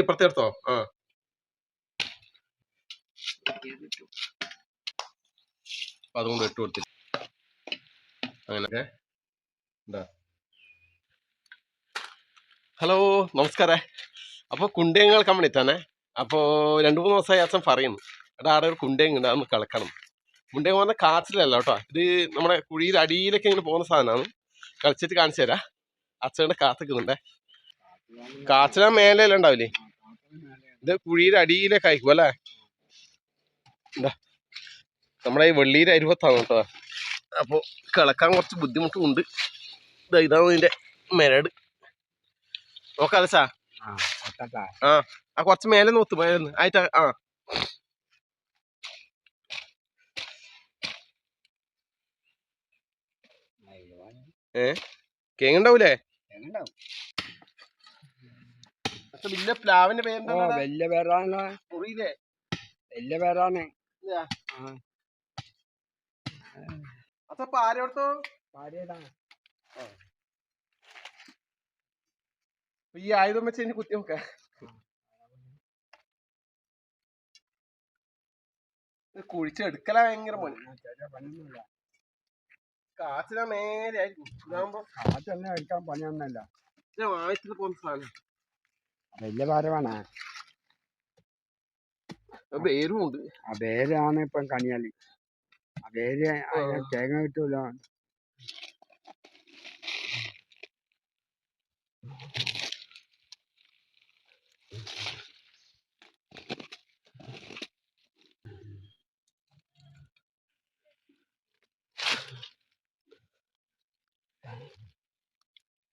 ഇപ്പുറത്തെ എടുത്തോ ആ അതുകൊണ്ട് ഇട്ട് കൊടുത്തി അങ്ങനൊക്കെ എന്താ ഹലോ നമസ്കാരേ. അപ്പോൾ കമ്പനി കമ്പനിത്താണേ അപ്പോൾ രണ്ട് മൂന്ന് ദിവസമായി അച്ഛൻ പറയുന്നു എടാ ആടെ ഒരു കുണ്ടയങ്ങ് ഉണ്ട് കളക്കണം. കുണ്ടയങ്ങ് പറഞ്ഞാൽ കാച്ചിലല്ല കേട്ടോ. ഇത് നമ്മുടെ കുഴിയിൽ അടിയിലൊക്കെ ഇങ്ങനെ പോകുന്ന സാധനമാണ്. കളിച്ചിട്ട് കാണിച്ചു തരാം. അച്ഛന്റെ കാത്തിക്കുന്നുണ്ടേ. കാച്ചില മേലെല്ലാം ഉണ്ടാവില്ലേ? ഇത് കുഴിയുടെ അടിയിലേക്ക് അയക്കും അല്ലേ? എന്താ നമ്മുടെ ഈ വെള്ളിയുടെ അരുവത്താണ് കേട്ടോ. അപ്പോൾ കിളക്കാൻ കുറച്ച് ബുദ്ധിമുട്ടുമുണ്ട് ഇതാ ഇതാണ് ഇതിന്റെ മെരട്. നോക്കാം സാ ആ ആ കുറച്ച് മേലെ നോത്ത് മേലെ ആയിട്ട് ആ. കേങ്ങുണ്ടാവൂലേ കേണ്ടാവൂലേ വലിയ പ്ലാവിന്റെ ഓ പേരെന്താ വലിയ പേരാണ്. മുറിയില്ലേ വലിയ പേരാണ്. ഈ ആയുധം വെച്ച് ഇനി കുത്തി നോക്ക കുഴിച്ചെടുക്കല ഭയങ്കര പണി. ചെറിയ നേരെ മേലെ ആയിരിക്കും കാറ്റൊന്നും എടുക്കാൻ പണിയൊന്നുമില്ല. വാങ്ങിച്ചിട്ട് പോകുന്ന സാധനം. വലിയ ഭാരമാണ് ആ പേരാണ് ഇപ്പം കണിയാലി. ആ ആ. തേങ്ങ കിട്ടൂല.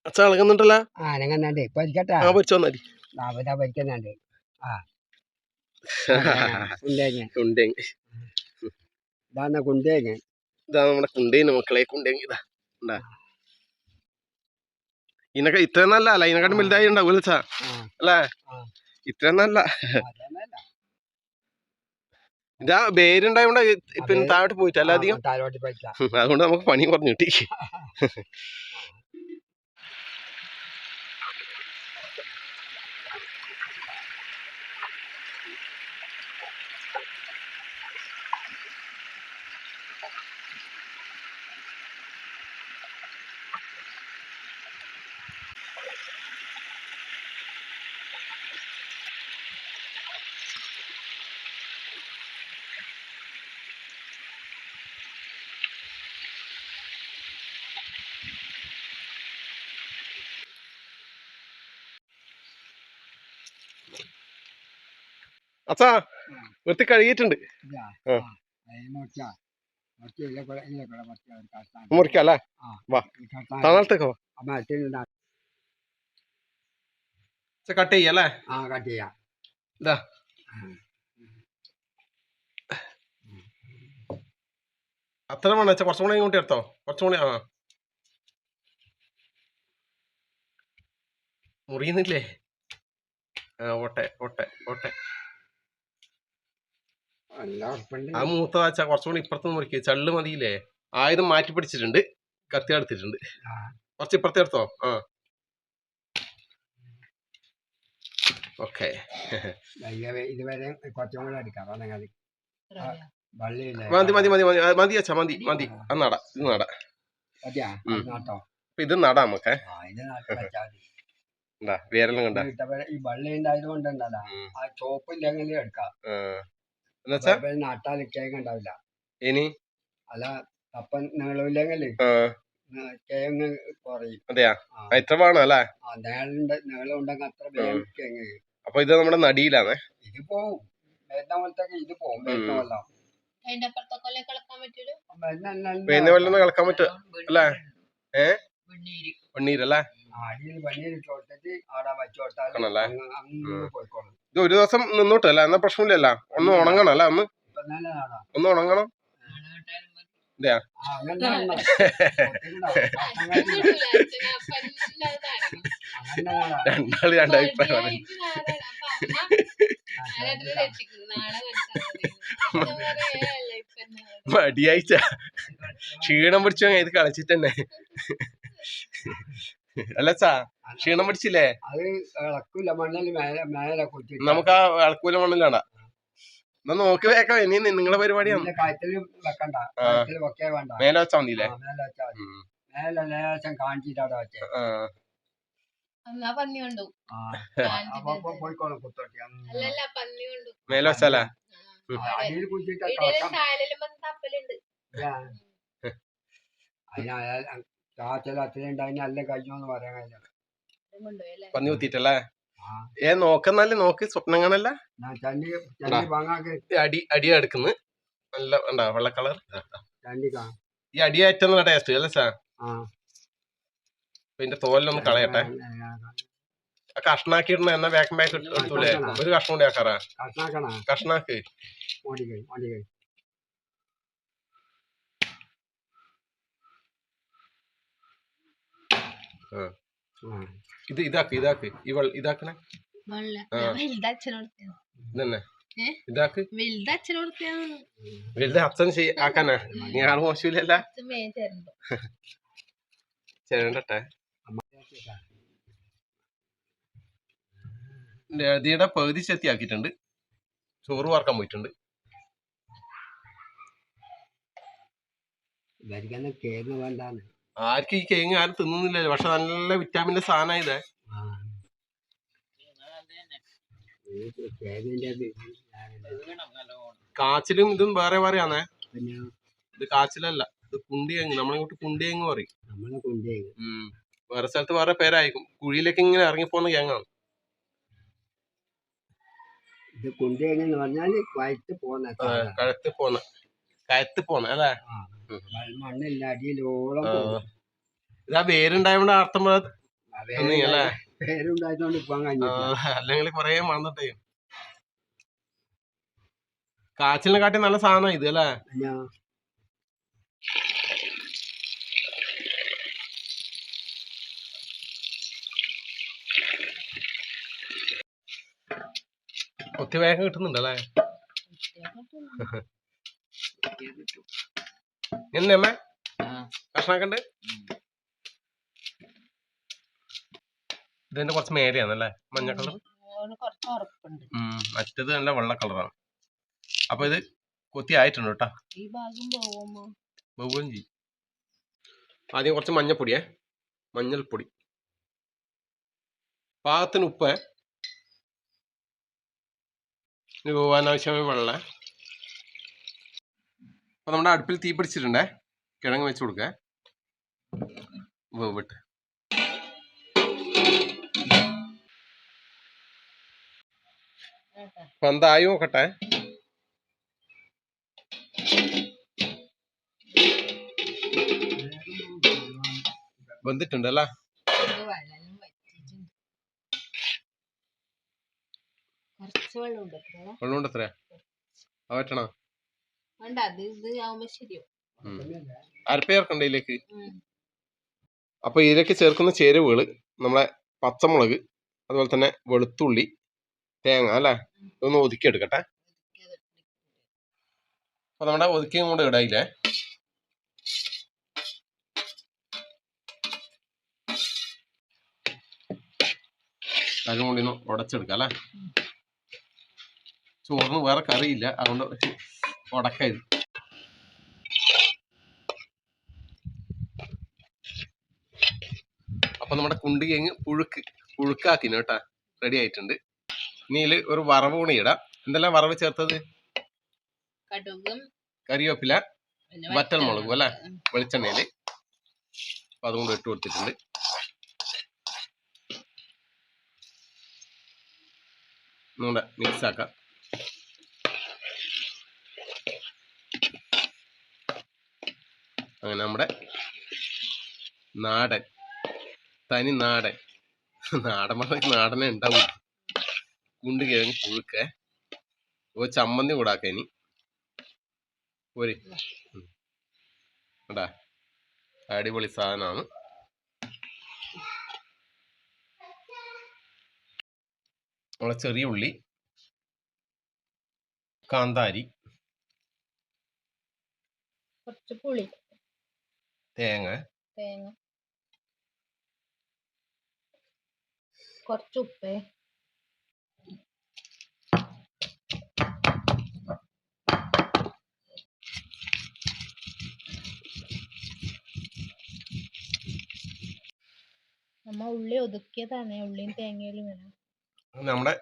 അച്ഛൻ ഇളകുന്നുണ്ടല്ലോ ആ അനങ്ങുന്നുണ്ട്. ഇപ്പൊ ഇരിക്കട്ടെ. ആ പൊരിച്ചു വന്നാടി അവതാ ഭരിക്കുന്നുണ്ട്. ആ. കുണ്ടേങ്ങ. കുണ്ടേങ് ഇതാണ് കുണ്ടേങ്ങ? ഇതാ നമ്മുടെ കുണ്ടേന് മക്കളെ കുണ്ടേങ്ങ ഇതാ. ഉണ്ടാ ഇതിനൊക്കെ ഇത്ര നല്ല അല്ല ഇതിനെക്കാട്ടും വലുതായി ഉണ്ടാവും ആ. അല്ലേ? ഇത്ര നല്ല. ഇതാ പേരുണ്ടായോണ്ട് പിന്നെ താഴോട്ട് പോയിട്ടല്ല അധികം? അതുകൊണ്ട് നമുക്ക് പണി കുറഞ്ഞു കിട്ടി അച്ഛാ വൃത്തി കഴുകിയിട്ടുണ്ട് ഇല്ല. ആ. ആ. അതിന് മുറിച്ചാ. മുറിച്ച് ഇതിലെ കൂടെ- ഇതിലെ കൂടെ മുറിച്ച് ഒരു കഷ്ണം. വൃത്തി കഴുകിയിട്ടുണ്ട്. ആ. വാ. തണലത്തേക്കോ കട്ട് ചെയ്യല്ലേ ആ കട്ട് ചെയ്യാം. ഇതാ. അത്ര വേണം വെച്ചാ കുറച്ചും കൂടെ ഇങ്ങോട്ട് എടുത്തോ? കുറച്ചും കൂടി ആ. മുറിയുന്നില്ലേ? ആ ഓട്ടെ ഓട്ടെ ഓട്ടെ. ആ മൂത്ത വാച്ച കുറച്ചുകൂടി ഇപ്പുറത്ത് മുറിക്ക്. ചള്ള് മതിയില്ലേ? ആയുധം മാറ്റി പിടിച്ചിട്ടുണ്ട്. കത്തി എടുത്തിട്ടുണ്ട്. കുറച്ച് ഇപ്പുറത്തെ എടുത്തോ? ആ. ഓക്കെ. ഇതുവരെ കുറച്ചും കൂടെ എടുക്കാം മതി മതി മതി മതി. മതി അച്ഛാ മതി മതി. അത് നടാ ഇത് നടാ. അപ്പൊ ഇത് നടാ നമുക്ക്. വേരെല്ലാം കണ്ട. ഈ വള്ളി ഉണ്ടായത് കൊണ്ടാ ആ ചോപ്പ് ഇല്ലെങ്കിൽ എടുക്കാം. നട്ടാൽ ഉണ്ടാവില്ല. ഇനി? അല്ല നീളമില്ലെങ്കിൽ കേങ്ങ് കുറയും. അതെയാ? ആ. ആ, ഇത്ര വേണം അല്ലേ? നീളം ഉണ്ടെങ്കിൽ അത്ര വേഗം കേങ്ങ് അപ്പൊ ഇത് നമ്മുടെ നടിയിലാണ്? ഇത് പോവും. വരുന്ന ഇത് പോവും വരുന്ന. വെള്ളം കളക്കാൻ പറ്റൂല? പിന്നെ വെള്ളം കളക്കാൻ പറ്റും അല്ലേ? ഏ? വെണ്ണീര്. അല്ലേ ഇട്ട് കൊടുത്തിട്ട് അവിടെ വെച്ച് കൊടുത്താൽ? പോയിക്കോളും. ഇത് ഒരു ദിവസം നിന്നോട്ടല്ല? എന്നാ പ്രശ്നമില്ലല്ല. ഒന്ന് ഉണങ്ങണം അല്ല ഒന്ന് ഒന്ന് ഉണങ്ങണം. ഇതെയാ. രണ്ടാൾ. മടിയായിച്ച ക്ഷീണം പിടിച്ചു ഇത് കളിച്ചിട്ടന്നെ. അല്ല സാ ക്ഷീണം പിടിച്ചില്ലേ? അത് ഇളക്കില്ല മണ്ണിൽ മേലെ മേലെ കുത്തിട്ട് നമുക്ക് ആ ഇളക്കൂല മണ്ണിലാണ്. എന്നാ നോക്കി വേക്കാം ഇനി നിങ്ങളെ പരിപാടിയാണ് കഴുത്തിൽ വെക്കണ്ട. കഴുത്തിൽ വെക്കേ വേണ്ട. മേലെ വെച്ചാ മതിയില്ലേ? ആ, മേലെ വെച്ചാ മതി. മേലെ ലേശം കാണിച്ചിട്ടാ വെച്ചേ. മേലെ വെച്ചാലേ? അതിന് ചാച്ചൽ അത്രയും ഉണ്ടായി പറയാൻ കഴിയില്ല. പന്നി കുത്തിയിട്ടല്ലേ? ആ. ഏ നോക്കുന്നല്ലേ നോക്ക് സ്വപ്നം കാണല്ല അടി അടി എടുക്കുന്നു. നല്ല ഉണ്ടാ വെള്ള കളർ? ഈ അടി നല്ല ടേസ്റ്റ് അല്ലേ സാ പിന്നെ ഇതിന്റെ തോലിലൊന്ന് കളയട്ടെ. ആ കഷ്ണാക്കിയിടണ എന്നാ ബാക്ക് ബാക്ക് എടുത്തൂലേ ഒരു കഷ്ണം കൂടി ആക്കാറാ? കഷ്ണാക്കണ? കഷ്ണാക്ക്. ആ. ഇത് ഇതാക്ക് ഇതാക്ക്. ഈ വെള്ള ഇതാക്കണേ ഇതന്നെ? ഇതാക്ക്? വലുത് അച്ഛൻ ആക്കാനാ? നീ ആൾ മോശമില്ലല്ല. ചേരണ്ടട്ടെ. ലതിയുടെ പകുതി ചെത്തിയാക്കിയിട്ടുണ്ട് ചോറ് വാർക്കാൻ പോയിട്ടുണ്ട്. കേന്ന് വേണ്ടാന്ന്. ആർക്കും ഈ കേങ്ങ് ആരും തിന്നുന്നില്ലല്ലോ. പക്ഷെ നല്ല വിറ്റാമിന്റെ സാധനം ഇതേ. കാച്ചിലും ഇതും വേറെ വേറെയാണേ ഇത് കാച്ചിലല്ല ഇത് കുണ്ടിയങ്ങ്. നമ്മളിങ്ങോട്ട് കുണ്ടിയങ്ങ് പറയും. വേറെ സ്ഥലത്ത് വേറെ പേരായിരിക്കും. കുഴിയിലേക്ക് ഇങ്ങനെ ഇറങ്ങിപ്പോന്ന കേങ്ങാണ് ഇത് പറഞ്ഞാൽ വയറ്റ് പോന്ന കഴുത്ത് പോന്ന കയത്ത് പോന്ന അല്ലേ? മണ്ണില്ല അടിയിലോളം ആ. ഇതാ വേരുണ്ടായോണ്ട് അർത്ഥം അല്ലെങ്കിൽ കൊറേ മറന്നിട്ടേ. കാച്ചിലിനെ കാട്ടി നല്ല സാധനം ഇത് അല്ലേ? ഒത്തിരി വേഗം കിട്ടുന്നുണ്ട്. എന്നമ്മ കഷ്ണാക്കണ്ട് ഇതിന്റെ കുറച്ച് മേലെയാണല്ലേ മഞ്ഞ കളർ മറ്റത് നല്ല വെള്ള കളറാണ്. അപ്പൊ ഇത് കൊത്തി ആയിട്ടുണ്ട് കേട്ടാ. ബഹുവും ചെയ്യും. ആദ്യം കുറച്ച് മഞ്ഞപ്പൊടിയേ മഞ്ഞൾപ്പൊടി. പാകത്തിന് ഉപ്പ് ഇനി പോകാൻ ആവശ്യമായ വെള്ളം. അപ്പൊ നമ്മുടെ അടുപ്പിൽ തീ പിടിച്ചിട്ടുണ്ടേ. കിഴങ്ങ് വെച്ച് കൊടുക്കേ. വേവിട്ട് അപ്പം എന്തായി നോക്കട്ടെ. ഇത് വെള്ളം ഉണ്ട് വെള്ളം കൊണ്ട് എത്രയാ അത് പറ്റണോ വേണ്ട അത് ഇത് ആവുമ്പോ ശരിയോ അരപ്പ ചേർക്കണ്ട ഇതിലേക്ക് അപ്പൊ ഇതിലേക്ക് ചേർക്കുന്ന ചേരുവകൾ നമ്മളെ പച്ചമുളക് അതുപോലെ തന്നെ വെളുത്തുള്ളി തേങ്ങ അല്ലേ? ഇതൊന്ന് ഒതുക്കി എടുക്കട്ടെ അപ്പൊ നമ്മുടെ ഒതുക്കിയും കൂടെ ഇടയില്ലേ? അതും കൂടി ഒന്ന് ഉടച്ചെടുക്കാം അല്ലേ? ചോറിന് വേറെ കറിയില്ല അതുകൊണ്ട് ഉടക്കരുത് അപ്പൊ നമ്മുടെ കുണ്ടികങ്ങ് പുഴുക്ക് പുഴുക്കാക്കിന് കേട്ടാ റെഡി ആയിട്ടുണ്ട്. ഇനി ഒരു വറവ് കൂടി ഇടാം. എന്തെല്ലാം വറവ് ചേർത്തത്? കറിവേപ്പില വറ്റൽ മുളകും അല്ലെ. വെളിച്ചെണ്ണയിൽ. അപ്പൊ അതുകൊണ്ട് ഇട്ട് കൊടുത്തിട്ടുണ്ട്. നമ്മുടെ മിക്സ് ആക്കാം. അങ്ങനെ നമ്മുടെ നാടൻ തനി നാടൻ. നാടൻ പറഞ്ഞ നാടനെ ഉണ്ടാവും കുണ്ട് കിഴങ്ങ് പുഴുക്കേ. ഓ ചമ്മന്തി കൂടാക്ക ഇനി. ഒരു കേട്ടാ അടിപൊളി സാധനമാണ് നമ്മളെ ചെറിയ ഉള്ളി കാന്താരി. കുറച്ച് പുളി. തേങ്ങ. തേങ്ങ. കുറച്ച് ഉപ്പേ. നമ്മ ഉള്ളി ഒതുക്കിയതാണ്. ഉള്ളിയും തേങ്ങയിലും വേണം നമ്മുടെ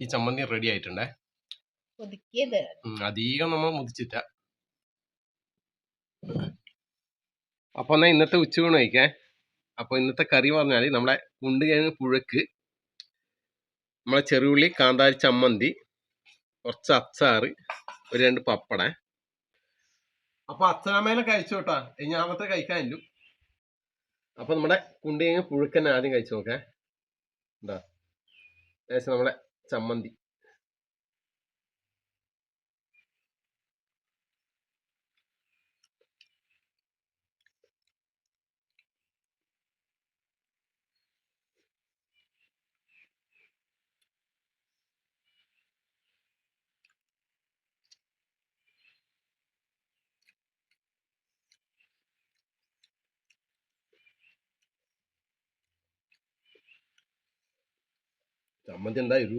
ഈ ചമ്മന്തി റെഡി ആയിട്ടുണ്ടേ? ഒതുക്കിയത്. അധികം നമ്മൾ മുതിച്ചിട്ട അപ്പൊ എന്നാ ഇന്നത്തെ ഉച്ചയൂണ് കഴിക്കേ. അപ്പോൾ ഇന്നത്തെ കറി പറഞ്ഞാൽ നമ്മളെ കുണ്ടുകിഴങ്ങ് പുഴക്ക് നമ്മളെ ചെറുള്ളി കാന്താരി ചമ്മന്തി കുറച്ച് അച്ചാർ ഒരു രണ്ട് പപ്പട. അപ്പോൾ അച്ഛനമ്മേനെ കഴിച്ചു കേട്ടാ. ഞാമത്തെ കഴിക്കാനില്ലു അപ്പോൾ നമ്മുടെ കുണ്ടുകിഴങ്ങ് പുഴുക്കന്നെ ആദ്യം കഴിച്ചു നോക്കേ. എന്താ ഏകദേശം നമ്മളെ ചമ്മന്തി. ചമ്മന്തി എന്താ ഒരു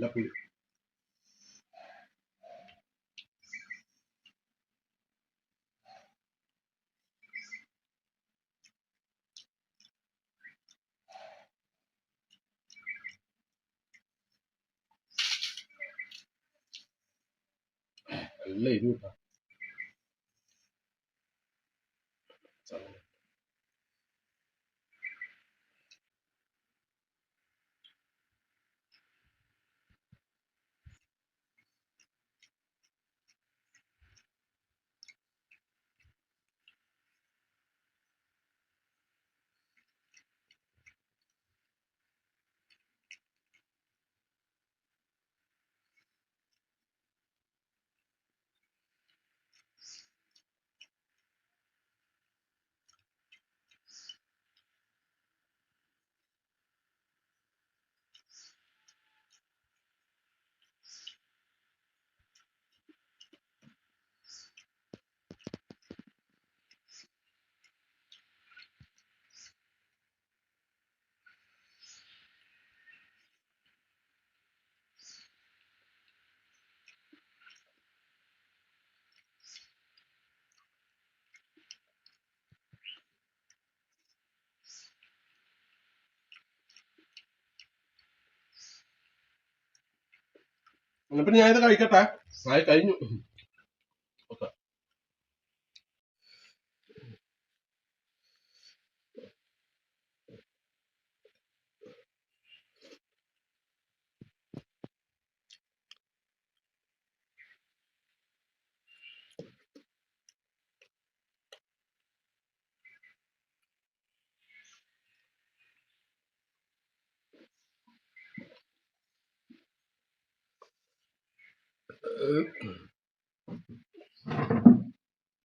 നല്ല പുളി നല്ല എരിവ് പിന്നെ ഞാൻ ഇത് കഴിക്കട്ടെ? ആയി കഴിഞ്ഞു. 呃。嗯